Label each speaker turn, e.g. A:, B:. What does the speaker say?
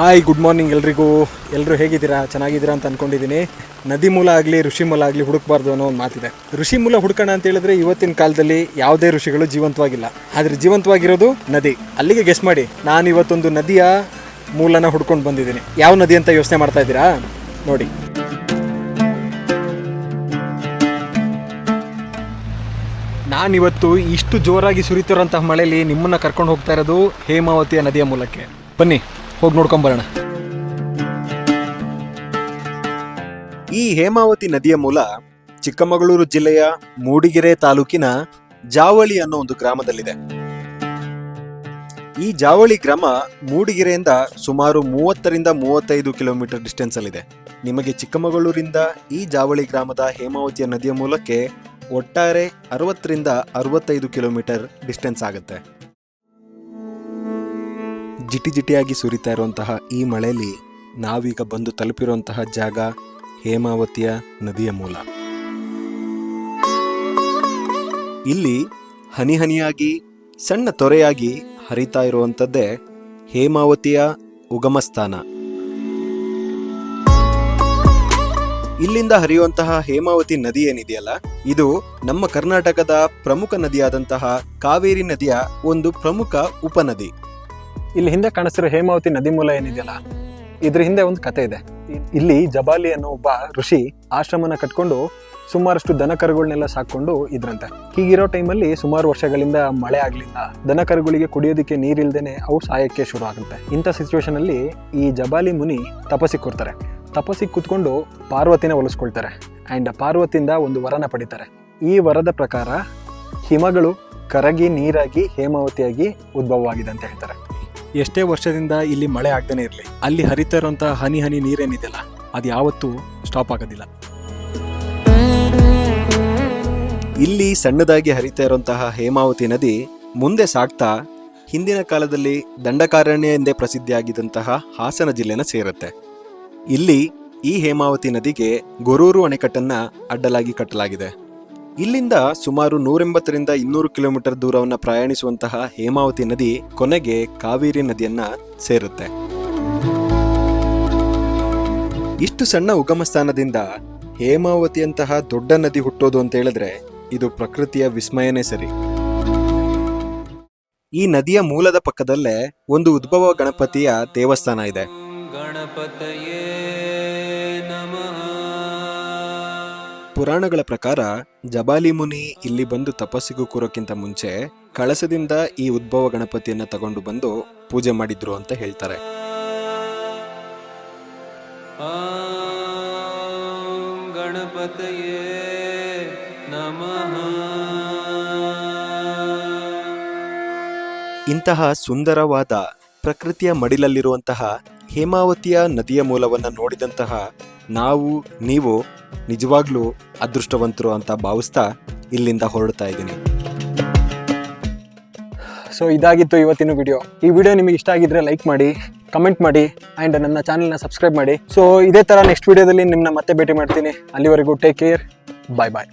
A: Hi good morning ಎಲ್ರಿಗೂ. ಎಲ್ಲರೂ ಹೇಗಿದ್ದೀರಾ? ಚೆನ್ನಾಗಿದ್ದೀರಾ ಅಂತ ಅನ್ಕೊಂಡಿದ್ದೀನಿ. ನದಿ ಮೂಲ ಆಗಲಿ, ಋಷಿ ಮೂಲ ಆಗಲಿ ಹುಡುಕಬಾರ್ದು ಅನ್ನೋ ಒಂದು ಮಾತಿದೆ. ಋಷಿ ಮೂಲ ಹುಡುಕೋಣ ಅಂತ ಹೇಳಿದ್ರೆ ಇವತ್ತಿನ ಕಾಲದಲ್ಲಿ ಯಾವುದೇ ಋಷಿಗಳು ಜೀವಂತವಾಗಿಲ್ಲ. ಆದರೆ ಜೀವಂತವಾಗಿರೋದು ನದಿ. ಅಲ್ಲಿಗೆ ಗೆಸ್ ಮಾಡಿ. ನಾನು ಇವತ್ತೊಂದು ನದಿಯ ಮೂಲನ ಹುಡ್ಕೊಂಡು ಬಂದಿದ್ದೀನಿ. ಯಾವ ನದಿ ಅಂತ ಯೋಚನೆ ಮಾಡ್ತಾ ಇದ್ದೀರಾ? ನೋಡಿ. ನಾನಿವತ್ತು ಇಷ್ಟು ಜೋರಾಗಿ ಸುರಿತಿರೋಂತಹ ಮಳೆಯಲ್ಲಿ ನಿಮ್ಮನ್ನ ಕರ್ಕೊಂಡು ಹೋಗ್ತಾ ಇರೋದು ಹೇಮಾವತಿಯ ನದಿಯ ಮೂಲಕ್ಕೆ. ಬನ್ನಿ. ಹೋಗಿ ನೋಡ್ಕೊಂಬರೋಣ ಈ ಹೇಮಾವತಿ ನದಿಯ ಮೂಲ ಚಿಕ್ಕಮಗಳೂರು ಜಿಲ್ಲೆಯ ಮೂಡಿಗೆರೆ ತಾಲೂಕಿನ ಜಾವಳಿ ಅನ್ನೋ ಒಂದು ಗ್ರಾಮದಲ್ಲಿದೆ. ಈ ಜಾವಳಿ ಗ್ರಾಮ ಮೂಡಿಗೆರೆಯಿಂದ ಸುಮಾರು ಮೂವತ್ತರಿಂದ ಮೂವತ್ತೈದು ಕಿಲೋಮೀಟರ್ ಡಿಸ್ಟೆನ್ಸ್ ಅಲ್ಲಿದೆ ನಿಮಗೆ ಚಿಕ್ಕಮಗಳೂರಿಂದ ಈ ಜಾವಳಿ ಗ್ರಾಮದ ಹೇಮಾವತಿಯ ನದಿಯ ಮೂಲಕ್ಕೆ ಒಟ್ಟಾರೆ ಅರವತ್ತರಿಂದ ಅರವತ್ತೈದು ಕಿಲೋಮೀಟರ್ ಡಿಸ್ಟೆನ್ಸ್ ಆಗುತ್ತೆ. ಜಿಟಿ ಜಿಟಿಯಾಗಿ ಸುರಿತಾ ಇರುವಂತಹ ಈ ಮಳೆಯಲ್ಲಿ ನಾವೀಗ ಬಂದು ತಲುಪಿರುವಂತಹ ಜಾಗ ಹೇಮಾವತಿಯ ನದಿಯ ಮೂಲ. ಇಲ್ಲಿ ಹನಿ ಹನಿಯಾಗಿ, ಸಣ್ಣ ತೊರೆಯಾಗಿ ಹರಿತಾ ಇರುವಂಥದ್ದೇ ಹೇಮಾವತಿಯ ಉಗಮಸ್ಥಾನ. ಇಲ್ಲಿಂದ ಹರಿಯುವಂತಹ ಹೇಮಾವತಿ ನದಿ ಏನಿದೆಯಲ್ಲ, ಇದು ನಮ್ಮ ಕರ್ನಾಟಕದ ಪ್ರಮುಖ ನದಿಯಾದಂತಹ ಕಾವೇರಿ ನದಿಯ ಒಂದು ಪ್ರಮುಖ ಉಪನದಿ. ಇಲ್ಲಿ ಹಿಂದೆ ಕಾಣಿಸ್ತಿರೋ ಹೇಮಾವತಿ ನದಿ ಮೂಲ ಏನಿದೆಯಲ್ಲ, ಇದ್ರ ಹಿಂದೆ ಒಂದು ಕತೆ ಇದೆ. ಇಲ್ಲಿ ಜಬಾಲಿ ಅನ್ನೋ ಒಬ್ಬ ಋಷಿ ಆಶ್ರಮನ ಕಟ್ಕೊಂಡು ಸುಮಾರಷ್ಟು ದನ ಕರುಗಳನ್ನೆಲ್ಲ ಸಾಕೊಂಡು ಇದ್ರಂತೆ. ಹೀಗಿರೋ ಟೈಮಲ್ಲಿ ಸುಮಾರು ವರ್ಷಗಳಿಂದ ಮಳೆ ಆಗ್ಲಿಲ್ಲ ದನ ಕರುಗಳಿಗೆ ಕುಡಿಯೋದಕ್ಕೆ ನೀರಿಲ್ದೇನೆ ಅವು ಸಾಯಕ್ಕೆ ಶುರು ಆಗುತ್ತೆ. ಇಂಥ ಸಿಚುವೇಶನ್ ಅಲ್ಲಿ ಈ ಜಬಾಲಿ ಮುನಿ ತಪಸ್ಸಿಗೆ ಕೂರ್ತಾರೆ ತಪಸ್ಸಿಗೆ ಕೂತ್ಕೊಂಡು ಪಾರ್ವತಿನ ಒಲಿಸ್ಕೊಳ್ತಾರೆ ಅಂಡ್ ಪಾರ್ವತಿಯಿಂದ ಒಂದು ವರನ ಪಡಿತಾರೆ. ಈ ವರದ ಪ್ರಕಾರ ಹಿಮಗಳು ಕರಗಿ ನೀರಾಗಿ ಹೇಮಾವತಿಯಾಗಿ ಉದ್ಭವವಾಗಿದೆ ಅಂತ ಹೇಳ್ತಾರೆ. ಎಷ್ಟೇ ವರ್ಷದಿಂದ ಇಲ್ಲಿ ಮಳೆ ಆಗ್ತಾನೆ ಇರಲಿ, ಅಲ್ಲಿ ಹರಿತಾ ಇರುವಂತಹ ಹನಿ ಹನಿ ನೀರೇನಿದೆಯಲ್ಲ ಅದು ಯಾವತ್ತೂ ಸ್ಟಾಪ್ ಆಗೋದಿಲ್ಲ. ಇಲ್ಲಿ ಸಣ್ಣದಾಗಿ ಹರಿತಾ ಇರುವಂತಹ ಹೇಮಾವತಿ ನದಿ ಮುಂದೆ ಸಾಗ್ತಾ ಹಿಂದಿನ ಕಾಲದಲ್ಲಿ ದಂಡಕಾರಣ್ಯ ಎಂದೇ ಪ್ರಸಿದ್ಧಿಯಾಗಿದ್ದಂತಹ ಹಾಸನ ಜಿಲ್ಲೆನ ಸೇರುತ್ತೆ. ಇಲ್ಲಿ ಈ ಹೇಮಾವತಿ ನದಿಗೆ ಗೊರೂರು ಅಣೆಕಟ್ಟನ್ನ ಅಡ್ಡಲಾಗಿ ಕಟ್ಟಲಾಗಿದೆ. ಇಲ್ಲಿಂದ ಸುಮಾರು ನೂರೆಂಬತ್ತರಿಂದ ಇನ್ನೂರು ಕಿಲೋಮೀಟರ್ ದೂರವನ್ನು ಪ್ರಯಾಣಿಸುವಂತಹ ಹೇಮಾವತಿ ನದಿ ಕೊನೆಗೆ ಕಾವೇರಿ ನದಿಯನ್ನ ಸೇರುತ್ತೆ. ಇಷ್ಟು ಸಣ್ಣ ಉಗಮ ಸ್ಥಾನದಿಂದ ಹೇಮಾವತಿಯಂತಹ ದೊಡ್ಡ ನದಿ ಹುಟ್ಟೋದು ಅಂತ ಹೇಳಿದ್ರೆ ಇದು ಪ್ರಕೃತಿಯ ವಿಸ್ಮಯನೇ ಸರಿ. ಈ ನದಿಯ ಮೂಲದ ಪಕ್ಕದಲ್ಲೇ ಒಂದು ಉದ್ಭವ ಗಣಪತಿಯ ದೇವಸ್ಥಾನ ಇದೆ.
B: ಗಣಪತಯೇ
A: ಪುರಾಣಗಳ ಪ್ರಕಾರ ಜಬಾಲಿ ಮುನಿ ಇಲ್ಲಿ ಬಂದು ತಪಸ್ಸಿಗೂ ಕೂರೋಕ್ಕಿಂತ ಮುಂಚೆ ಕಳಸದಿಂದ ಈ ಉದ್ಭವ ಗಣಪತಿಯನ್ನ ತಗೊಂಡು ಬಂದು ಪೂಜೆ ಮಾಡಿದ್ರು ಅಂತ ಹೇಳ್ತಾರೆ.
B: ಗಣಪತಯೇ ನಮಃ.
A: ಇಂತಹ ಸುಂದರವಾದ ಪ್ರಕೃತಿಯ ಮಡಿಲಲ್ಲಿರುವಂತಹ ಹೇಮಾವತಿಯ ನದಿಯ ಮೂಲವನ್ನು ನೋಡಿದಂತಹ ನಾವು, ನೀವು ನಿಜವಾಗ್ಲೂ ಅದೃಷ್ಟವಂತರು ಅಂತ ಭಾವಿಸ್ತಾ ಇಲ್ಲಿಂದ ಹೊರಡ್ತಾ ಇದ್ದೀನಿ. ಸೊ ಇದಾಗಿತ್ತು ಇವತ್ತಿನ ವಿಡಿಯೋ ಈ ವಿಡಿಯೋ ನಿಮಗೆ ಇಷ್ಟ ಆಗಿದ್ರೆ ಲೈಕ್ ಮಾಡಿ ಕಮೆಂಟ್ ಮಾಡಿ ಆ್ಯಂಡ್ ನನ್ನ ಚಾನಲ್ನ ಸಬ್ಸ್ಕ್ರೈಬ್ ಮಾಡಿ. ಸೊ ಇದೇ ಥರ ನೆಕ್ಸ್ಟ್ ವಿಡಿಯೋದಲ್ಲಿ ನಿಮ್ಮನ್ನ ಮತ್ತೆ ಭೇಟಿ ಮಾಡ್ತೀನಿ. ಅಲ್ಲಿವರೆಗೂ ಟೇಕ್ ಕೇರ್ ಬಾಯ್ ಬಾಯ್